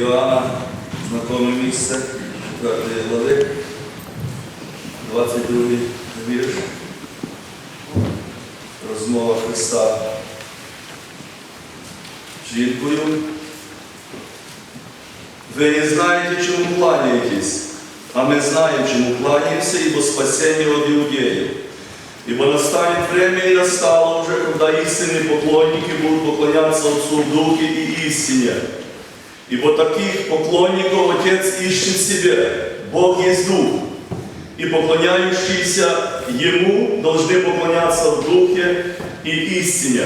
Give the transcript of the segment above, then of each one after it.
Іоанна, знакоме місце, 4 глави, 22 вірш. Розмова Христа з жінкою. Ви не знаєте, чому кланяєтесь, а ми знаем, чему кланяемся, ибо спасение от иудеев. Ибо настанет время и настало уже, когда истинные поклонники будут поклоняться Отцу в Духе и истине. Ибо таких поклонников Отец ищет себе. Бог есть Дух. И поклоняющиеся Ему должны поклоняться в Духе и истине.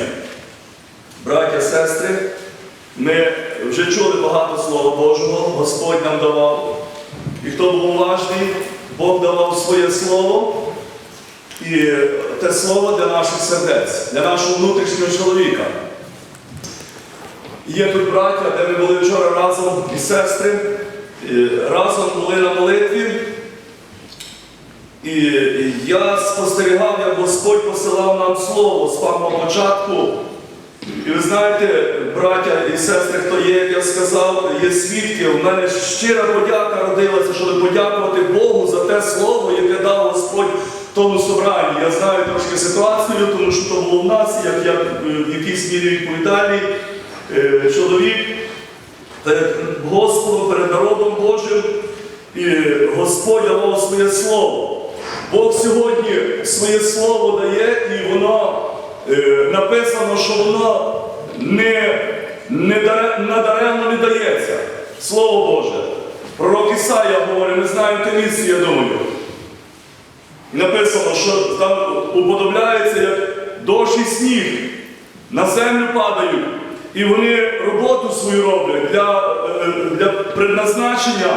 Браття, сестри, ми вже чули багато Слова Божого, Господь нам давав. І хто був уважний, Бог давав своє слово. І те слово для наших сердець, для нашого внутрішнього чоловіка. Є тут браття, де ми були вчора разом і сестри, разом були на молитві. І я спостерігав, як Господь посилав нам слово з самого початку. І ви знаєте, браття і сестри, хто є, як я сказав, є свідки. У мене щира подяка родилася, щоб подякувати Богу за те слово, яке дав Господь тому собранні. Я знаю трошки ситуацію, тому що то було в нас, як я е, в якійсь мірі відповідальний чоловік перед Господом, перед народом Божим. І Господь давав своє слово. Бог сьогодні своє слово дає, і воно е, написано, що воно не, не даре- надаремно не дається. Слово Боже. Пророк Ісая говорить, не знаю те місце, я думаю. Написано, що там уподобляється, як дощ і сніг на землю падають, і вони роботу свою роблять для, е, для предназначення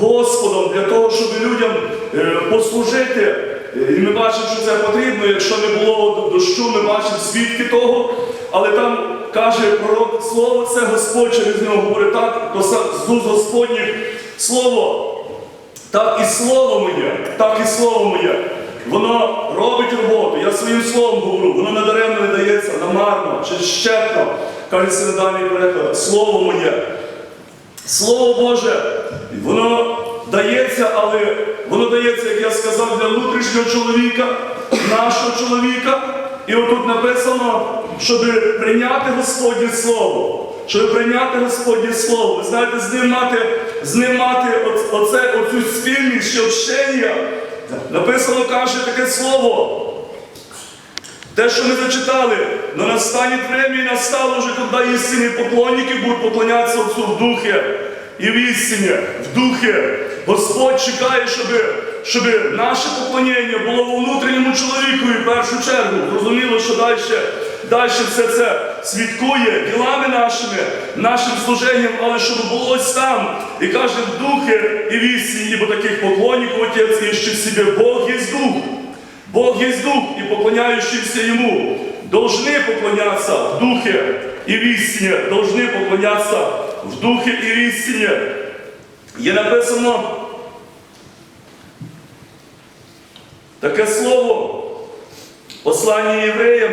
Господом, для того, щоб людям е, послужити. І ми бачимо, що це потрібно. Якщо не було дощу, ми бачимо свідки того. Але там каже пророк слово, це Господь через нього говорить так, то з Господніх слово. Так і слово моє, так і слово моє. Воно робить роботу. Я своїм словом говорю, воно надаремно не дається, намарно чи щепно, каже синодальний переклад. Слово моє. Слово Боже, воно дається, але воно дається, як я сказав, для внутрішнього чоловіка, нашого чоловіка. І отут написано, щоб прийняти Господнє Слово. Щоб прийняти Господнє Слово. Ви знаєте, з ним мати, з ним мати оце, оцю спільність, що общення. Написано каже таке слово. Те, що ми зачитали, но настанет время и настало уже, когда истинные поклонники будут поклоняться Отцу в Духе і в істині, в Духі. Господь чекає, щоб, щоб наше поклоніння було у внутрішньому чоловіку і в першу чергу. Зрозуміло, що далі, далі все це свідкує ділами нашими, нашим служенням, але щоб було ось там. І каже, в Духі і в істині, ібо таких поклонників Отець іще в себе. Бог є Дух. Бог есть Дух, и поклоняющиеся Ему должны поклоняться в Духе и в истине, должны поклоняться в Духе и в истине. Є написано таке слово, послання євреям,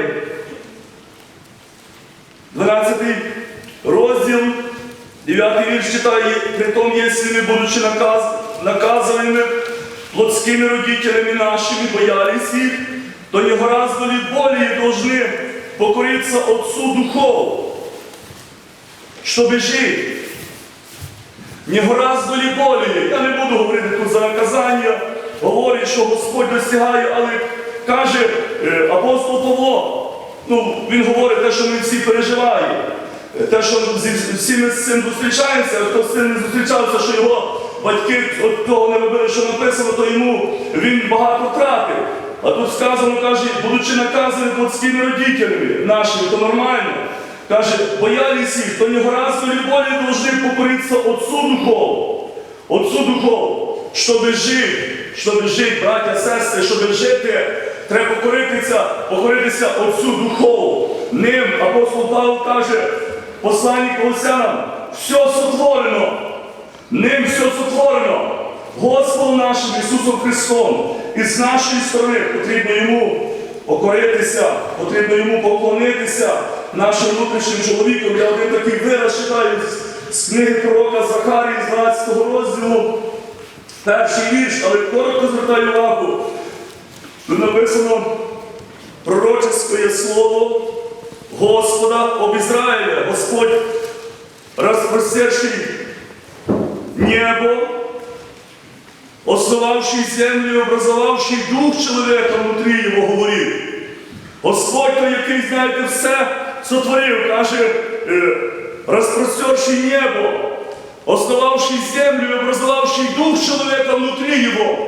12 розділ, 9 вірш читає, притом, если мы, будучи наказ, наказанными плотскими родителями нашими, боялись их, то не гораздо ли более должны покориться Отцу Духов, чтобы жить. Не гораздо ли более, я не буду говорити тут за наказання, говорить, що Господь досягає, але каже е, апостол Павло, ну, він говорить те, що ми всі переживаємо. Е, Те, що всі ми з цим зустрічаємося, а хто з цим не зустрічався, що його батьки от того не робили, що написано, то йому він багато втратив. А тут сказано, каже, будучи наказані плотськими родителями нашими, то нормально. Каже, боялись їх, то не гораздо ли более должны покориться Отцу Духов. Отцу Духов, щоб жити, щоб жити, браття, сестри, щоб жити, треба покоритися, покоритися Отцю Духов. Ним апостол Павло каже, посланник Колосянам, все сотворено, ним все сотворено. Господом нашим Ісусом Христом. І з нашої сторони потрібно йому покоритися, потрібно йому поклонитися нашим внутрішнім чоловіком. Я один такий вираз читаю з книги пророка Захарії з 12 розділу, перший вірш, але коротко звертаю увагу. Тут написано пророческое слово Господа об Израиле. Господь, распростерший небо, основавший землю образовавший дух человека внутри его, говорит. Господь, той, який, знаєте, все сотворив, каже, е, розпростерший небо, основавший землю и образовавший дух человека внутри его.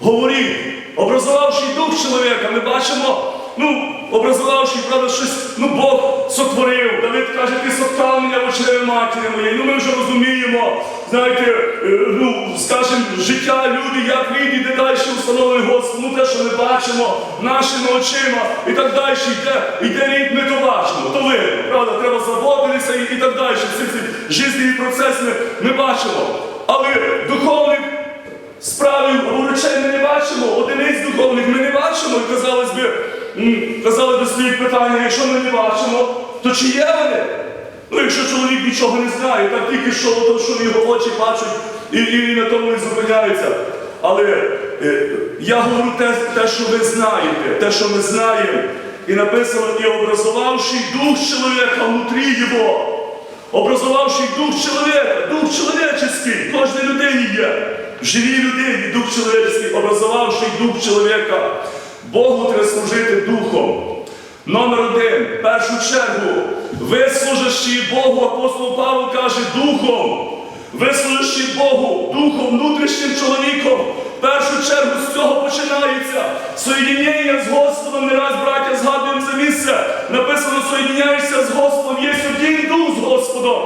Говорив, образувавший дух чоловіка, ми бачимо, ну, образувавший, правда, щось, ну, Бог сотворив. Давид каже, ти соткав мене в очреві матері моєї. Ну, ми вже розуміємо, знаєте, е, ну, скажімо, життя, люди, як він іде далі встановлює Господь, ну те, що ми бачимо нашими очима і так далі, йде, йде рід, ми то видно, правда, треба заботитися і, і так далі. Всі ці життєві процеси ми, ми бачимо. Але духовник Справів або речей ми не бачимо, одиниць духовних ми не бачимо. І казалось би, казали би стоїть питання, якщо ми не бачимо, то чи є вони? Ну, якщо чоловік нічого не знає, так тільки що, то, що його очі бачать і, і на тому не зупиняються. Але е, я говорю те, те, що ви знаєте, те, що ми знаємо. І написано, і образувавший дух чоловіка внутрі його. Образувавший дух чоловіка, дух чоловічий, кожній людині є. В живій людині дух чоловічий, образувавший дух чоловіка. Богу треба служити духом. Номер один, в першу чергу, ви служащі Богу, апостол Павло каже, духом. Ви служащі Богу, духом, внутрішнім чоловіком. В першу чергу з цього починається. Соєдінення з Господом, не раз, браття, згадуємо це місце. Написано, соєдіняєшся з Господом, є один дух з Господом.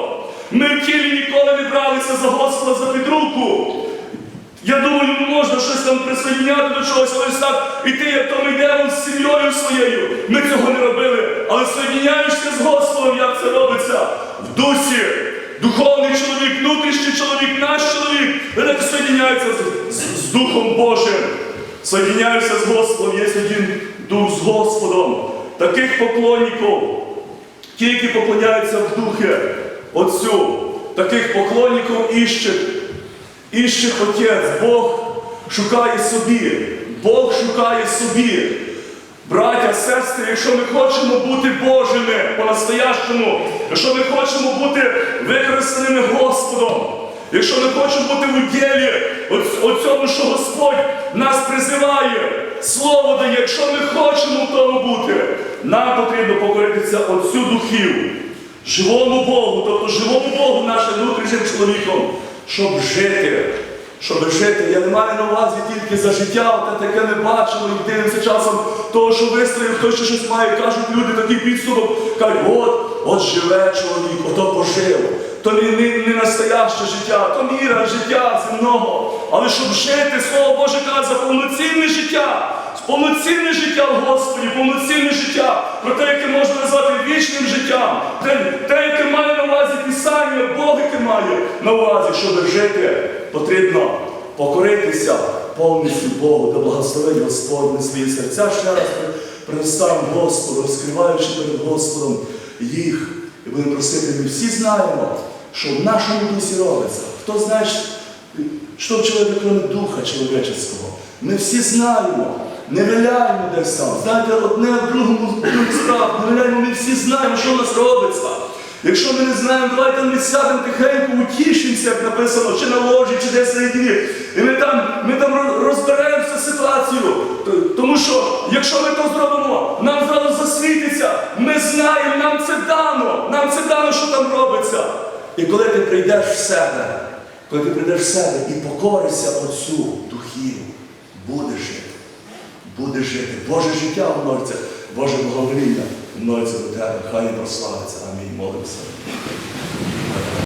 Ми в тілі ніколи не бралися за Господа за підруку. Я думаю, не можна щось там присоединяти до чогось, ось так іти, як то йдемо з сім'єю своєю. Ми цього не робили. Але соєдиняєшся з Господом, як це робиться в дусі. Духовний чоловік, внутрішній чоловік, наш чоловік, вони так соєдиняються з, з, з Духом Божим. Соєдиняюся з Господом, є один дух з Господом. Таких поклонників, ті, які поклоняються в духі Отцю, таких поклонників іщуть. Іще Отець, Бог шукає собі, Бог шукає собі. Браття, сестри, якщо ми хочемо бути Божими по-настоящому, якщо ми хочемо бути використаними Господом, якщо ми хочемо бути в уділі оцьому, що Господь нас призиває, Слово дає, якщо ми хочемо в тому бути, нам потрібно покоритися Отцю духів, живому Богу, тобто живому Богу нашим внутрішнім чоловіком щоб жити. Щоб жити. Я не маю на увазі тільки за життя, те таке не бачимо і дивимося часом того, що вистроїв, хтось ще щось має, кажуть люди такий підсумок, кажуть, от, от живе чоловік, ото пожив. То не, не, не настояще життя, то міра життя земного. Але щоб жити, Слово Боже каже, за повноцінне життя. Повноцінне життя в Господі, повноцінне життя, про те, яке можна назвати вічним життям, те, яке має на увазі Писання, Бог, яке має на увазі, щоб жити, потрібно покоритися повністю Богу, да благословить Господь на свої серця. Ще раз предоставимо Господу, розкриваючи перед Господом їх. І будемо просити, ми всі знаємо, що в нашому дусі робиться. Хто знає, що в чоловіка, крім духа чоловічого. Ми всі знаємо. Не виляємо десь там. Знаєте, одне в другому другу. Не виляємо, ми всі знаємо, що в нас робиться. Якщо ми не знаємо, давайте ми сядемо тихенько, утішимося, як написано, чи на ложі, чи десь на наєдині. І ми там, ми там розберемо цю ситуацію. Тому що, якщо ми то зробимо, нам зразу засвітиться. Ми знаємо, нам це дано. Нам це дано, що там робиться. І коли ти прийдеш в себе, коли ти прийдеш в себе і покоришся Отцю духів, будеш буде жити. Боже життя множиться, Боже благовоління множиться до тебе. Хай прославиться. Амінь. Молимося.